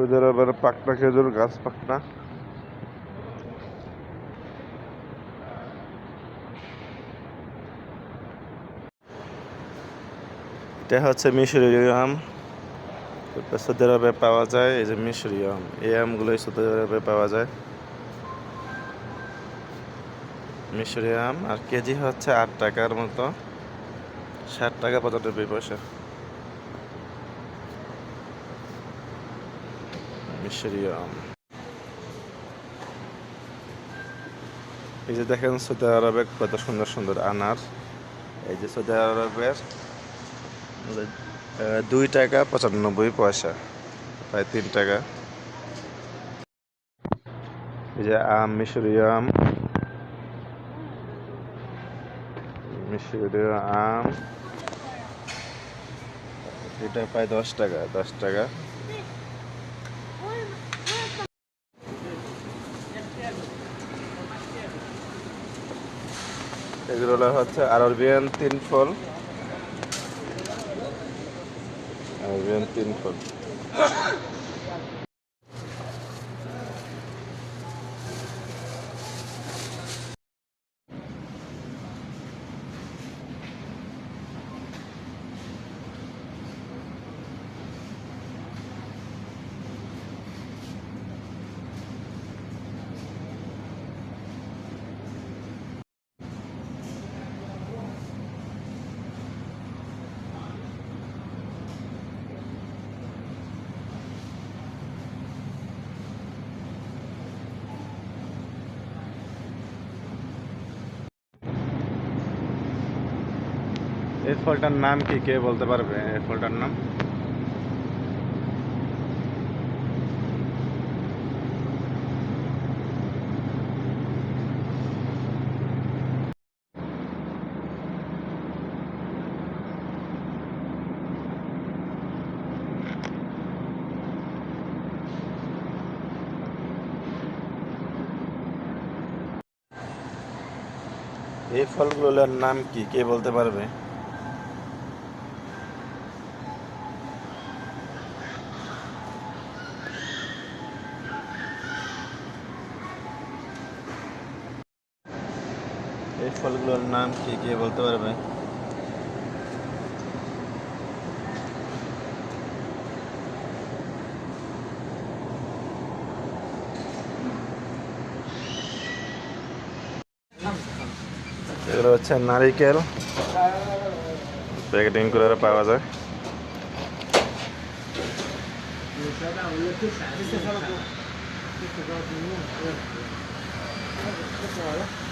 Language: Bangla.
সৌদি আরবের পাকনা খেজুর গাছ পাকনা এটা হচ্ছে মিশরীয় আম। সৌদি আরবে পাওয়া যায়, এই যে মিশরীয় আম। এই আমগুলোই সৌদি আরবে পাওয়া যায়। মিশরীয় আম, আর কেজি হচ্ছে আট টাকার মতো। ষাট টাকা পঁচানব্বই পয়সা। মিশরীয় আম, এই যে দেখেন সৌদি আরবে কত সুন্দর সুন্দর আনার। এই যে সৌদি আরবের দুই টাকা পঁচানব্বই পয়সা, প্রায় তিন টাকা। এই যে আম মিশরীয় আম মিশরীয় আম, এটা প্রায় দশ টাকা দশ টাকা। এগুলো হচ্ছে আরবিয়ান তিন ফল। আরবিয়ান তিন ফল। এই ফলটার নাম কি? কে বলতে পারবে এই ফলটার নাম? এই ফলগুলোর নাম কি? কে বলতে পারবে? এই ফলগুলোর নাম কি কে বলতে পারবে এগুলো হচ্ছে নারিকেল প্যাকেটিং করে পাওয়া যায় Este